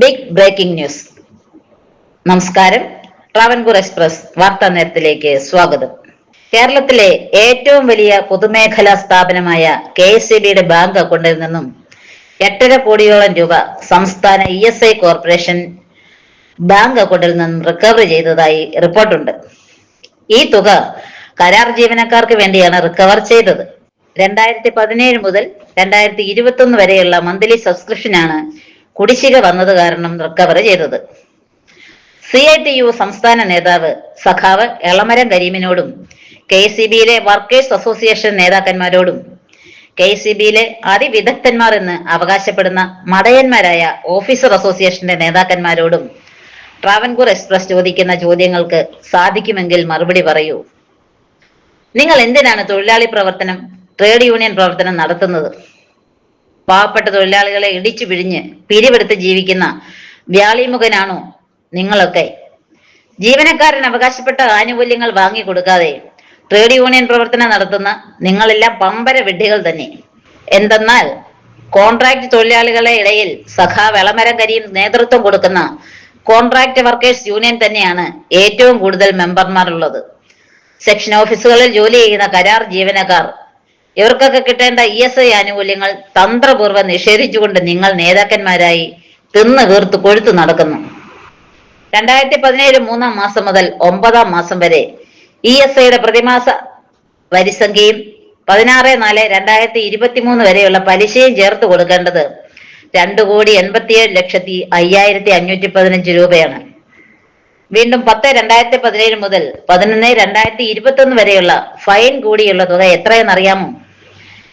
Big breaking news നമസ്കാരം. Travancore express വാർത്താ നേരത്തിലേക്ക് സ്വാഗതം. കേരളത്തിലെ ഏറ്റവും വലിയ പൊതുമേഖലാ സ്ഥാപനമായ കെ എസ് സി ബിയുടെ ബാങ്ക് അക്കൗണ്ടിൽ നിന്നും എട്ടര കോടിയോളം രൂപ സംസ്ഥാന E S I corporation bank അക്കൗണ്ടിൽ നിന്നും റിക്കവറി ചെയ്തതായി റിപ്പോർട്ടുണ്ട്. ഈ തുക കരാർ ജീവനക്കാർക്ക് വേണ്ടിയാണ് റിക്കവർ ചെയ്തത്. രണ്ടായിരത്തി പതിനേഴ് മുതൽ രണ്ടായിരത്തി ഇരുപത്തി ഒന്ന് വരെയുള്ള മന്ത്ലി സബ്സ്ക്രിപ്ഷനാണ് കുടിശ്ശിക വന്നത് കാരണം റിക്കവർ ചെയ്തത്. സി ഐ ടി യു സംസ്ഥാന നേതാവ് സഖാവ് എളമരം കരീമിനോടും കെ സി ബിയിലെ വർക്കേഴ്സ് അസോസിയേഷൻ നേതാക്കന്മാരോടും കെ സി ബിയിലെ അതിവിദഗ്ധന്മാർ എന്ന് അവകാശപ്പെടുന്ന മതയന്മാരായ ഓഫീസർ അസോസിയേഷന്റെ നേതാക്കന്മാരോടും ട്രാവൻകൂർ എക്സ്പ്രസ് ചോദിക്കുന്ന ചോദ്യങ്ങൾക്ക് സാധിക്കുമെങ്കിൽ മറുപടി പറയൂ. നിങ്ങൾ എന്തിനാണ് തൊഴിലാളി പ്രവർത്തനം ട്രേഡ് യൂണിയൻ പ്രവർത്തനം നടത്തുന്നത്? പാവപ്പെട്ട തൊഴിലാളികളെ ഇടിച്ചു പിഴിഞ്ഞ് പിരിവെടുത്ത് ജീവിക്കുന്ന വ്യാളിമുഖനാണോ നിങ്ങളൊക്കെ. ജീവനക്കാരൻ അവകാശപ്പെട്ട ആനുകൂല്യങ്ങൾ വാങ്ങിക്കൊടുക്കാതെ ട്രേഡ് യൂണിയൻ പ്രവർത്തനം നടത്തുന്ന നിങ്ങളെല്ലാം പമ്പര വിഡ്ഢികൾ തന്നെ. എന്തെന്നാൽ കോൺട്രാക്ട് തൊഴിലാളികളെ ഇടയിൽ സഖാ വിളമരം കരിയും നേതൃത്വം കൊടുക്കുന്ന കോൺട്രാക്ട് വർക്കേഴ്സ് യൂണിയൻ തന്നെയാണ് ഏറ്റവും കൂടുതൽ മെമ്പർമാർ ഉള്ളത് സെക്ഷൻ ഓഫീസുകളിൽ ജോലി ചെയ്യുന്ന കരാർ ജീവനക്കാർ ഇവർക്കൊക്കെ കിട്ടേണ്ട ഇ എസ് ഐ ആനുകൂല്യങ്ങൾ തന്ത്രപൂർവം നിഷേധിച്ചുകൊണ്ട് നിങ്ങൾ നേതാക്കന്മാരായി തിന്ന് വീർത്ത് കൊഴുത്തു നടക്കുന്നു. രണ്ടായിരത്തി പതിനേഴ് മൂന്നാം മാസം മുതൽ ഒമ്പതാം മാസം വരെ ഇ എസ് ഐയുടെ പ്രതിമാസ വരിസംഖ്യയും പതിനാറ് നാല് രണ്ടായിരത്തി ഇരുപത്തി മൂന്ന് വരെയുള്ള പലിശയും ചേർത്ത് കൊടുക്കേണ്ടത് രണ്ടു കോടി എൺപത്തിയേഴ് ലക്ഷത്തി അയ്യായിരത്തി അഞ്ഞൂറ്റി പതിനഞ്ച് രൂപയാണ്. വീണ്ടും പത്ത് രണ്ടായിരത്തി പതിനേഴ് മുതൽ പതിനൊന്ന് രണ്ടായിരത്തി ഇരുപത്തി ഒന്ന് വരെയുള്ള ഫൈൻ കൂടിയുള്ള തുക എത്രയെന്ന് അറിയാമോ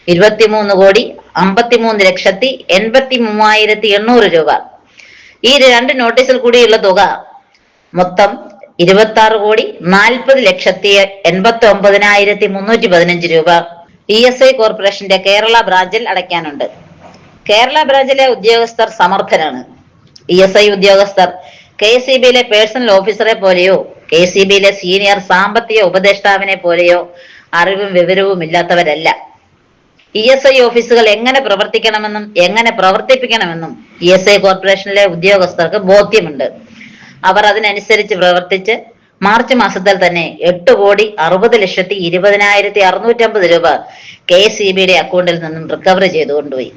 ഇരുപത്തിമൂന്ന് കോടി അമ്പത്തിമൂന്ന് ലക്ഷത്തി എൺപത്തി മൂവായിരത്തി എണ്ണൂറ് രൂപ. ഈ രണ്ട് നോട്ടീസിൽ കൂടിയുള്ള തുക മൊത്തം ഇരുപത്തി ആറ് കോടി നാൽപ്പത് ലക്ഷത്തി എൺപത്തി ഒമ്പതിനായിരത്തി മുന്നൂറ്റി പതിനഞ്ച് രൂപ. ഇ എസ് ഐ കോർപ്പറേഷന്റെ കേരള ബ്രാഞ്ചിൽ അടയ്ക്കാനുണ്ട്. കേരള ബ്രാഞ്ചിലെ ഉദ്യോഗസ്ഥർ സമർത്ഥനാണ് ഇ എസ് ഐ ഉദ്യോഗസ്ഥർ കെ സി ബിയിലെ പേഴ്സണൽ ഓഫീസറെ പോലെയോ കെ സി ബിയിലെ സീനിയർ സാമ്പത്തിക ഉപദേഷ്ടാവിനെ പോലെയോ അറിവും വിവരവും ഇല്ലാത്തവരല്ല ഇ എസ് ഐ ഓഫീസുകൾ എങ്ങനെ പ്രവർത്തിക്കണമെന്നും എങ്ങനെ പ്രവർത്തിപ്പിക്കണമെന്നും ഇ എസ് ഐ കോർപ്പറേഷനിലെ ഉദ്യോഗസ്ഥർക്ക് ബോധ്യമുണ്ട്. അവർ അതിനനുസരിച്ച് പ്രവർത്തിച്ച് മാർച്ച് മാസത്തിൽ തന്നെ എട്ട് കോടി അറുപത് ലക്ഷത്തി ഇരുപതിനായിരത്തി അറുന്നൂറ്റമ്പത് രൂപ കെ സി ബിയുടെ അക്കൗണ്ടിൽ നിന്നും റിക്കവറി ചെയ്തു കൊണ്ടുപോയി.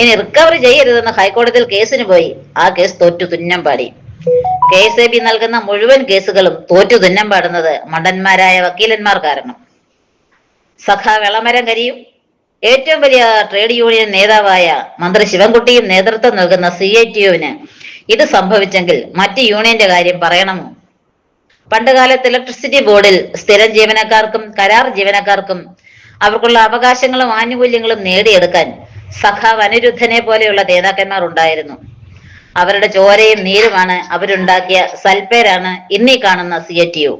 ഇനി റിക്കവറി ചെയ്യരുതെന്ന് ഹൈക്കോടതിയിൽ കേസിന് പോയി. ആ കേസ് തോറ്റു തുന്നം പാടി. കെ എസ് എ ബി നൽകുന്ന മുഴുവൻ കേസുകളും തോറ്റു തുന്നം പാടുന്നത് മണ്ടന്മാരായ വക്കീലന്മാർ കാരണം. സഖാ വെളമരം കരിയും. ഏറ്റവും വലിയ ട്രേഡ് യൂണിയൻ നേതാവായ മന്ത്രി ശിവൻകുട്ടിയും നേതൃത്വം നൽകുന്ന സി ഐ ടി യുവിന് ഇത് സംഭവിച്ചെങ്കിൽ മറ്റ് യൂണിയന്റെ കാര്യം പറയണമോ? പണ്ടുകാലത്ത് ഇലക്ട്രിസിറ്റി ബോർഡിൽ സ്ഥിരം ജീവനക്കാർക്കും കരാർ ജീവനക്കാർക്കും അവർക്കുള്ള അവകാശങ്ങളും ആനുകൂല്യങ്ങളും നേടിയെടുക്കാൻ സഖാവ് അനിരുദ്ധനെ പോലെയുള്ള നേതാക്കന്മാർ ഉണ്ടായിരുന്നു. അവരുടെ ചോരയും നീരുമാണ് അവരുണ്ടാക്കിയ സൽപേരാണ് ഇന്നീ കാണുന്ന സി എ ടി യു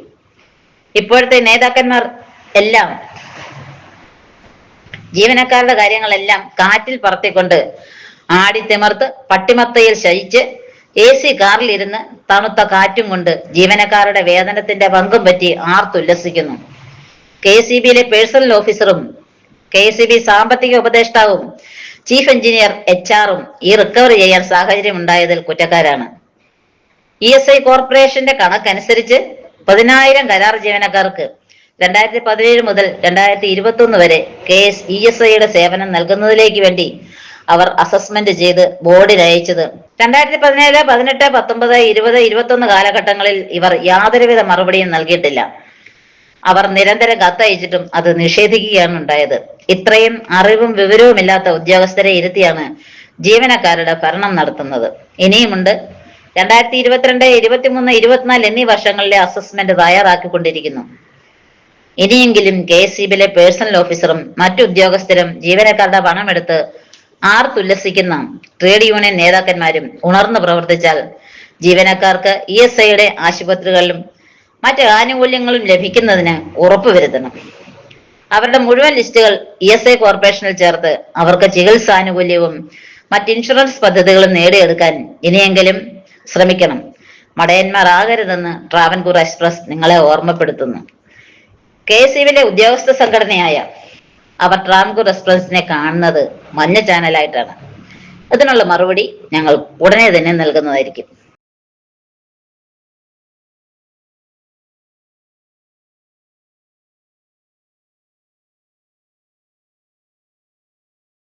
ഇപ്പോഴത്തെ നേതാക്കന്മാർ എല്ലാം ജീവനക്കാരുടെ കാര്യങ്ങളെല്ലാം കാറ്റിൽ പറത്തിക്കൊണ്ട് ആടിത്തിമർത്ത് പട്ടിമത്തയിൽ ശയിച്ച് എ സി കാറിലിരുന്ന് തണുത്ത കാറ്റും കൊണ്ട് ജീവനക്കാരുടെ വേതനത്തിന്റെ പങ്കും പറ്റി ആർത്തുല്ലസിക്കുന്നു കെ സി ബിയിലെ പേഴ്സണൽ ഓഫീസറും കെ സി ബി സാമ്പത്തിക ഉപദേഷ്ടാവും ചീഫ് എഞ്ചിനീയർ എച്ച് ആറും ഈ റിക്കവറി ചെയ്യാൻ സാഹചര്യം ഉണ്ടായതിൽ കുറ്റക്കാരാണ്. ഇ എസ് ഐ കോർപ്പറേഷന്റെ കണക്കനുസരിച്ച് പതിനായിരം കരാർ ജീവനക്കാർക്ക് രണ്ടായിരത്തി പതിനേഴ് മുതൽ രണ്ടായിരത്തി ഇരുപത്തി ഒന്ന് വരെ കെ എസ് ഇ എസ് ഐയുടെ സേവനം നൽകുന്നതിലേക്ക് വേണ്ടി അവർ അസസ്മെന്റ് ചെയ്ത് ബോർഡിന് അയച്ചത്. രണ്ടായിരത്തി പതിനേഴ് പതിനെട്ട് പത്തൊമ്പത് ഇരുപത് ഇരുപത്തൊന്ന് കാലഘട്ടങ്ങളിൽ ഇവർ യാതൊരുവിധ മറുപടിയും നൽകിയിട്ടില്ല. അവർ നിരന്തരം കത്തയച്ചിട്ടും അത് നിഷേധിക്കുകയാണ് ഉണ്ടായത്. ഇത്രയും അറിവും വിവരവും ഇല്ലാത്ത ഉദ്യോഗസ്ഥരെ ഇരുത്തിയാണ് ജീവനക്കാരുടെ ഭരണം നടത്തുന്നത്. ഇനിയുമുണ്ട് രണ്ടായിരത്തി ഇരുപത്തിരണ്ട് ഇരുപത്തിമൂന്ന് ഇരുപത്തിനാല് എന്നീ വർഷങ്ങളിലെ അസസ്മെന്റ് തയ്യാറാക്കിക്കൊണ്ടിരിക്കുന്നു. ഇനിയെങ്കിലും കെ എസ് സി ബിയിലെ പേഴ്സണൽ ഓഫീസറും മറ്റു ഉദ്യോഗസ്ഥരും ജീവനക്കാരുടെ പണമെടുത്ത് ആർത്തുല്ലസിക്കുന്ന ട്രേഡ് യൂണിയൻ നേതാക്കന്മാരും ഉണർന്നു പ്രവർത്തിച്ചാൽ ജീവനക്കാർക്ക് ഇ എസ് ഐയുടെ ആശുപത്രികളിലും മറ്റ് ആനുകൂല്യങ്ങളും ലഭിക്കുന്നതിന് ഉറപ്പുവരുത്തണം അവരുടെ മുഴുവൻ ലിസ്റ്റുകൾ ഇ എസ് ഐ കോർപ്പറേഷനിൽ ചേർത്ത് അവർക്ക് ചികിത്സാനുകൂല്യവും മറ്റ് ഇൻഷുറൻസ് പദ്ധതികളും നേടിയെടുക്കാൻ ഇനിയെങ്കിലും ശ്രമിക്കണം. മടയന്മാർ ആകരുതെന്ന് ട്രാവൻകൂർ എക്സ്പ്രസ് നിങ്ങളെ ഓർമ്മപ്പെടുത്തുന്നു. കെ എസ് യുവിലെ ഉദ്യോഗസ്ഥ സംഘടനയായ അവർ ട്രാംകൂർ എക്സ്പ്രസിനെ കാണുന്നത് മഞ്ഞ ചാനലായിട്ടാണ്. അതിനുള്ള മറുപടി ഞങ്ങൾ ഉടനെ തന്നെ നൽകുന്നതായിരിക്കും.